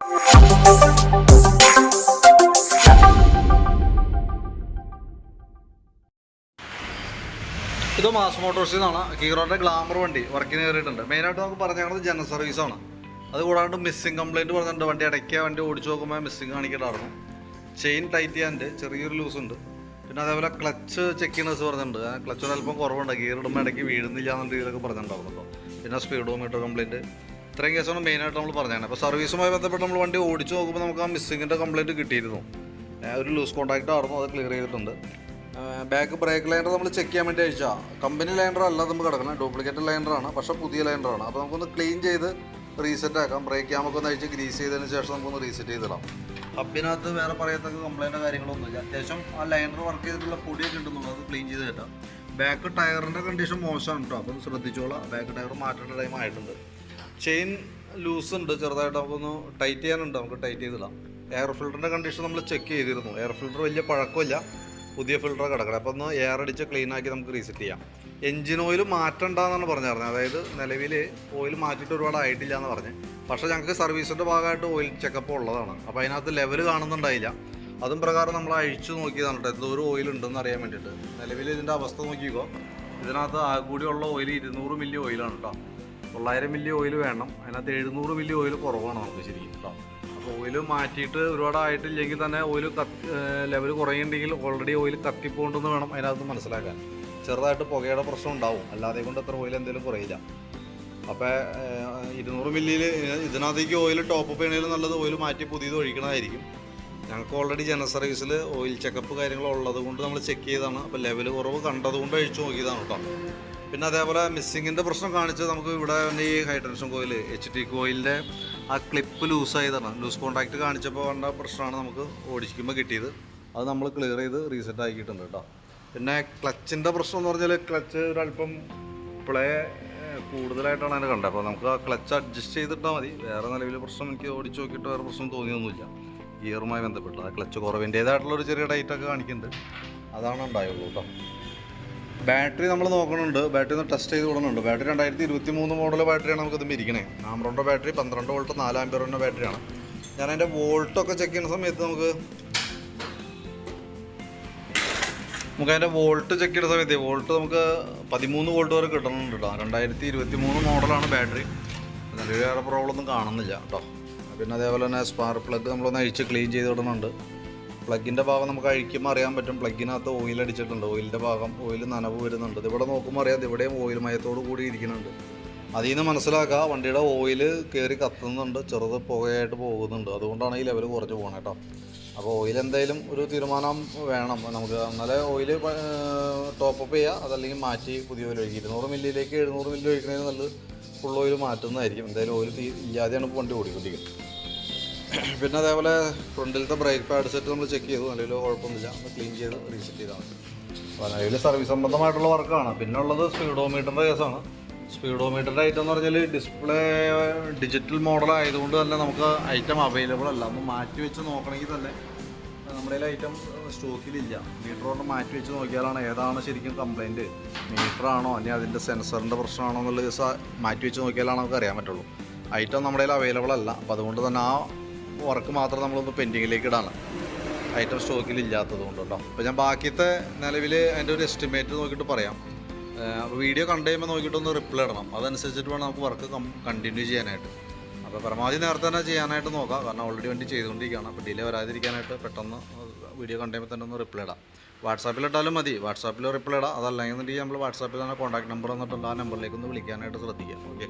ഇത് മാസ് മോട്ടോഴ്സിൽ നിന്നാണ് ഹീറോയുടെ ഗ്ലാമർ വണ്ടി വർക്കിന് കയറിയിട്ടുണ്ട് മെയിനായിട്ട് നമുക്ക് പറഞ്ഞേക്കുന്നത് ജനറൽ സർവീസാണ് അത് കൂടാണ്ട് മിസ്സിംഗ് കംപ്ലയിന്റ് പറഞ്ഞിട്ടുണ്ട്. വണ്ടി ഇടയ്ക്ക് വണ്ടി ഓടിച്ചു നോക്കുമ്പോൾ മിസ്സിംഗ് കാണിക്കേണ്ടായിരുന്നു ചെയിൻ ടൈറ്റ് ചെയ്യാന്റെ ചെറിയൊരു ലൂസ് ഉണ്ട്. പിന്നെ അതേപോലെ ക്ലച്ച് ചെക്ക് ചെയ്യണസ് പറഞ്ഞിട്ടുണ്ട്. ക്ലച്ചോട് അല്പം കുറവുണ്ട്. ഗിയർ ഇടുമ്പോൾ ഇടയ്ക്ക് വീഴുന്നില്ല എന്നുള്ള രീതിയിലൊക്കെ പറഞ്ഞിട്ടുണ്ടായിരുന്നു. പിന്നെ സ്പീഡോമീറ്റർ കംപ്ലൈന്റ് ഇത്രയും കേസാണ് മെയിനായിട്ട് നമ്മൾ പറഞ്ഞത് അപ്പോൾ സർവീസുമായി ബന്ധപ്പെട്ട് നമ്മൾ വണ്ടി ഓടിച്ചു നോക്കുമ്പോൾ നമുക്ക് ആ മിസ്സിങ്ങിന്റെ കംപ്ലയിന്റ് കിട്ടിയിരുന്നു. ഒരു ലൂസ് കോൺടാക്റ്റ് ആയിരുന്നു അത് ക്ലിയർ ചെയ്തിട്ടുണ്ട്. ബാക്ക് ബ്രേക്ക് ലൈൻഡർ നമ്മൾ ചെക്ക് ചെയ്യാൻ വേണ്ടി അയച്ചാൽ കമ്പനി ലൈൻഡർ അല്ല നമുക്ക് കിടക്കണം ഡ്യൂപ്ലിക്കേറ്റ് ലൈൻഡറാണ് പക്ഷേ പുതിയ ലൈൻഡറാണ് അപ്പോൾ നമുക്കൊന്ന് ക്ലീൻ ചെയ്ത് റീസെറ്റ് ആക്കാം. ബ്രേക്ക് നമുക്കൊന്ന് അഴിച്ച് ഗ്രീസ് ചെയ്തതിന് ശേഷം നമുക്കൊന്ന് റീസെറ്റ് ചെയ്തിടാം. ഹബിനകത്ത് വേറെ പറയത്തക്ക കംപ്ലൈന്റോ കാര്യങ്ങളൊന്നുമില്ല അത്യാവശ്യം ആ ലൈനർ വർക്ക് ചെയ്തിട്ടുള്ള പൊടിയൊക്കെ ഉണ്ടെന്നുള്ളത് അത് ക്ലീൻ ചെയ്ത് കിട്ടാം ബാക്ക് ടയറിന്റെ കണ്ടീഷൻ മോശമാണ് കേട്ടോ അപ്പം ഒന്ന് ശ്രദ്ധിച്ചോളാം. ബാക്ക് ടയർ മാറ്റേണ്ട ടൈം ആയിട്ടുണ്ട്. ചെയിൻ ലൂസ് ഉണ്ട് ചെറുതായിട്ട് നമുക്കൊന്ന് ടൈറ്റ് ചെയ്യാനുണ്ട് നമുക്ക് ടൈറ്റ് ചെയ്തിടാം. എയർ ഫിൽറ്ററിന്റെ കണ്ടീഷൻ നമ്മൾ ചെക്ക് ചെയ്തിരുന്നു. എയർ ഫിൽറ്റർ വലിയ പഴക്കമില്ല പുതിയ ഫിൽറ്റർ കിടക്കണം. അപ്പോൾ ഒന്ന് എയർ അടിച്ച് ക്ലീൻ ആക്കി നമുക്ക് റീസെറ്റ് ചെയ്യാം. എഞ്ചിൻ ഓയിൽ മാറ്റണ്ടെന്നാണ് പറഞ്ഞിരുന്നത് അതായത് നിലവിൽ ഓയിൽ മാറ്റിയിട്ട് ഒരുപാട് ആയിട്ടില്ല എന്ന് പറഞ്ഞ്. പക്ഷേ ഞങ്ങൾക്ക് സർവീസിന്റെ ഭാഗമായിട്ട് ഓയിൽ ചെക്കപ്പ് ഉള്ളതാണ്. അപ്പോൾ അതിനകത്ത് ലെവൽ കാണുന്നുണ്ടായില്ല. അതും പ്രകാരം നമ്മൾ അഴിച്ചു നോക്കിയതാണ് കേട്ടോ. എന്തോരം ഓയിൽ ഉണ്ടെന്ന് അറിയാൻ വേണ്ടിയിട്ട്. നിലവിൽ ഇതിന്റെ അവസ്ഥ നോക്കിക്കോ. ഇതിനകത്ത് ആകൂടിയുള്ള കൂടിയുള്ള ഓയിൽ ഇരുന്നൂറ് മില്ലി ഓയിലാണ് കേട്ടോ. തൊള്ളായിരം മില്ലി ഓയിൽ വേണം. അതിനകത്ത് എഴുന്നൂറ് മില്ലി ഓയിൽ കുറവാണ് നമുക്ക് ശരിക്കും കേട്ടോ അപ്പോൾ ഓയിൽ മാറ്റിയിട്ട് ഒരുപാട് ആയിട്ടില്ലെങ്കിൽ തന്നെ ഓയിൽ കത്തി ലെവൽ കുറയുന്നുണ്ടെങ്കിൽ ഓൾറെഡി ഓയിൽ കത്തിപ്പോണ്ടെന്ന് വേണം അതിനകത്ത് മനസ്സിലാക്കാൻ. ചെറുതായിട്ട് പുകയുടെ പ്രശ്നം ഉണ്ടാവും. അല്ലാതെ കൊണ്ട് അത്ര ഓയിൽ എന്തെങ്കിലും കുറയില്ല. അപ്പോൾ ഇരുന്നൂറ് മില്ലിയിൽ ഇതിനകത്തേക്ക് ഓയിൽ ടോപ്പ് ചെയ്യണതിൽ നല്ലത് ഓയിൽ മാറ്റി പുതിയത് ഒഴിക്കണമായിരിക്കും ഞങ്ങൾക്ക് ഓൾറെഡി ജനറൽ സർവീസിൽ ഓയിൽ ചെക്കപ്പ് കാര്യങ്ങളുള്ളത് കൊണ്ട് നമ്മൾ ചെക്ക് ചെയ്താണ്. അപ്പോൾ ലെവൽ കുറവ് കണ്ടതുകൊണ്ട് അഴിച്ചു നോക്കിയതാണ് കേട്ടോ പിന്നെ അതേപോലെ മിസ്സിങ്ങിന്റെ പ്രശ്നം കാണിച്ചത് നമുക്ക് ഇവിടെ തന്നെ ഈ ഹൈഡ്രൻഷൻ കോയിൽ എച്ച് ടി കോയിലിന്റെ ആ ക്ലിപ്പ് ലൂസായതാണ് ലൂസ് കോൺടാക്റ്റ് കാണിച്ചപ്പോൾ കണ്ട പ്രശ്നമാണ് നമുക്ക് ഓടിക്കുമ്പോൾ കിട്ടിയത്. അത് നമ്മൾ ക്ലിയർ ചെയ്ത് റീസെറ്റ് ആക്കിയിട്ടുണ്ട് കേട്ടോ. പിന്നെ ക്ലച്ചിന്റെ പ്രശ്നം എന്ന് പറഞ്ഞാൽ ക്ലച്ച് ഒരല്പം പ്ലേ കൂടുതലായിട്ടാണ് അതിനെ കണ്ടത്. അപ്പോൾ നമുക്ക് ആ ക്ലച്ച് അഡ്ജസ്റ്റ് ചെയ്തിട്ടാൽ മതി. വേറെ നിലവിൽ പ്രശ്നം എനിക്ക് ഓടിച്ച് നോക്കിയിട്ട് വേറെ പ്രശ്നം തോന്നിയൊന്നുമില്ല. ഗിയറുമായി ബന്ധപ്പെട്ട്. ആ ക്ലച്ച് കുറവിന്റേതായിട്ടുള്ള ഒരു ചെറിയ ഡൈറ്റൊക്കെ കാണിക്കുന്നുണ്ട്. അതാണ് ഉണ്ടായുള്ളൂ കേട്ടോ. ബാറ്ററി നമ്മൾ നോക്കണുണ്ട്. ബാറ്ററി ഒന്ന് ടെസ്റ്റ് ചെയ്ത് വിടുന്നുണ്ട് ബാറ്ററി രണ്ടായിരത്തി ഇരുപത്തി മൂന്ന് മോഡൽ ബാറ്ററിയാണ് നമുക്കിത് ഇരിക്കണേ. ആമറോണിന്റെ ബാറ്ററി പന്ത്രണ്ട് വോൾട്ട് നാല് ആംബിയറിന്റെ ബാറ്ററിയാണ്. ഞാൻ അതിന്റെ വോൾട്ടൊക്കെ ചെക്ക് ചെയ്യുന്ന സമയത്ത് നമുക്ക് നമുക്ക് അതിന്റെ വോൾട്ട് ചെക്ക് ചെയ്യുന്ന സമയത്ത് വോൾട്ട് നമുക്ക് പതിമൂന്ന് വോൾട്ട് വരെ കിട്ടുന്നുണ്ട് കേട്ടോ രണ്ടായിരത്തി ഇരുപത്തി മൂന്ന് മോഡലാണ് ബാറ്ററി. നല്ലൊരു വേറെ പ്രോബ്ലം ഒന്നും കാണുന്നില്ല കേട്ടോ പിന്നെ അതേപോലെ തന്നെ സ്പാർക്ക് പ്ലഗ് നമ്മളൊന്ന് അഴിച്ച് ക്ലീൻ ചെയ്ത് വിടുന്നുണ്ട് പ്ലഗിന്റെ ഭാഗം നമുക്ക് അഴിക്കുമ്പോൾ അറിയാൻ പറ്റും. പ്ലഗിനകത്ത് ഓയിൽ അടിച്ചിട്ടുണ്ട്. ഓയിലിന്റെ ഭാഗം ഓയിൽ നനവ് വരുന്നുണ്ട്. ഇവിടെ നോക്കുമ്പോൾ അറിയാം. ഇവിടെയും ഓയിൽ മയത്തോട് കൂടി ഇരിക്കുന്നുണ്ട്. അതിൽ നിന്ന് മനസ്സിലാക്കുക വണ്ടിയുടെ ഓയിൽ കയറി കത്തുന്നുണ്ട്. ചെറുത് പുകയായിട്ട് പോകുന്നുണ്ട്. അതുകൊണ്ടാണ് ഈ ലെവൽ കുറച്ച് പോകണം കേട്ടോ അപ്പോൾ ഓയിൽ എന്തായാലും ഒരു തീരുമാനം വേണം. നമുക്ക് എന്നാലേ ഓയിൽ ടോപ്പ് അപ്പ് ചെയ്യുക അതല്ലെങ്കിൽ മാറ്റി പുതിയ ഓയിൽ ഒഴിക്കുക ഇരുന്നൂറ് മില്ലിയിലേക്ക് എഴുന്നൂറ് മില്ലി ഒഴിക്കണതിന് നല്ലത് ഫുൾ ഓയിൽ മാറ്റുന്നതായിരിക്കും. എന്തായാലും ഓയിൽ ഇല്ലാതെയാണ് ഇപ്പോൾ വണ്ടി ഓടിക്കൊണ്ടിരിക്കുന്നത്. പിന്നെ അതേപോലെ ഫ്രണ്ടിലത്തെ ബ്രേക്ക് പാഡ് സെറ്റ് നമ്മൾ ചെക്ക് ചെയ്തു. നിലവിൽ കുഴപ്പമൊന്നുമില്ല. നമ്മൾ ക്ലീൻ ചെയ്ത് റീസെറ്റ് ചെയ്താൽ അപ്പോൾ നിലവിൽ സർവീസ് സംബന്ധമായിട്ടുള്ള വർക്കാണ് പിന്നെ ഉള്ളത് സ്പീഡോമീറ്ററിന്റെ കേസാണ്. സ്പീഡോമീറ്ററിന്റെ ഐറ്റം എന്ന് പറഞ്ഞാൽ ഡിസ്പ്ലേ ഡിജിറ്റൽ മോഡൽ ആയതുകൊണ്ട് തന്നെ നമുക്ക് ഐറ്റം അവൈലബിൾ അല്ല. ഒന്ന് മാറ്റി വെച്ച് നോക്കണമെങ്കിൽ തന്നെ നമ്മുടെ ഐറ്റം സ്റ്റോക്കിലില്ല മീറ്റർ കൊണ്ട് മാറ്റി വെച്ച് നോക്കിയാലാണ് ഏതാണ് ശരിക്കും കംപ്ലൈന്റ് മീറ്റർ ആണോ? അല്ലെങ്കിൽ അതിന്റെ സെൻസറിന്റെ പ്രശ്നമാണോ എന്നുള്ള ദിവസം മാറ്റി വെച്ച് നോക്കിയാലാണ് നമുക്ക് അറിയാൻ പറ്റുള്ളൂ. ഐറ്റം നമ്മുടെ അവൈലബിൾ അല്ല. അപ്പോൾ അതുകൊണ്ട് തന്നെ ആ വർക്ക് മാത്രം നമ്മളൊന്ന് പെൻഡിങ്ങിലേക്ക് ഇടാണ് ഐറ്റം സ്റ്റോക്കിൽ ഇല്ലാത്തത് കൊണ്ട് കേട്ടോ അപ്പോൾ ഞാൻ ബാക്കിയത്തെ നിലവിൽ അതിന്റെ ഒരു എസ്റ്റിമേറ്റ് നോക്കിയിട്ട് പറയാം. വീഡിയോ കണ്ടു കഴിയുമ്പോൾ നോക്കിയിട്ടൊന്ന് റിപ്ലൈ ഇടണം. അതനുസരിച്ചിട്ട് വേണം നമുക്ക് വർക്ക് കണ്ടിന്യൂ ചെയ്യാനായിട്ട്. അപ്പോൾ പരമാവധി നേരത്തെ തന്നെ ചെയ്യാനായിട്ട് നോക്കാം. കാരണം ഓൾറെഡി വണ്ടി ചെയ്തുകൊണ്ടിരിക്കുകയാണ്. അപ്പോൾ ഡിലേ വരാതിരിക്കാനായിട്ട് പെട്ടെന്ന് വീഡിയോ കണ്ടുമ്പോൾ തന്നെ ഒന്ന് റിപ്ലൈ ഇടാം. വാട്സാപ്പിൽ ഇട്ടാലും മതി. വാട്സാപ്പിൽ റിപ്ലൈ ഇടാം. അതല്ലെങ്കിൽ നമ്മൾ വാട്സാപ്പിൽ തന്നെ കോൺടാക്ട് നമ്പർ തന്നിട്ടുണ്ട് ആ നമ്പറിലേക്ക് ഒന്ന് വിളിക്കാനായിട്ട് ശ്രദ്ധിക്കാം ഓക്കെ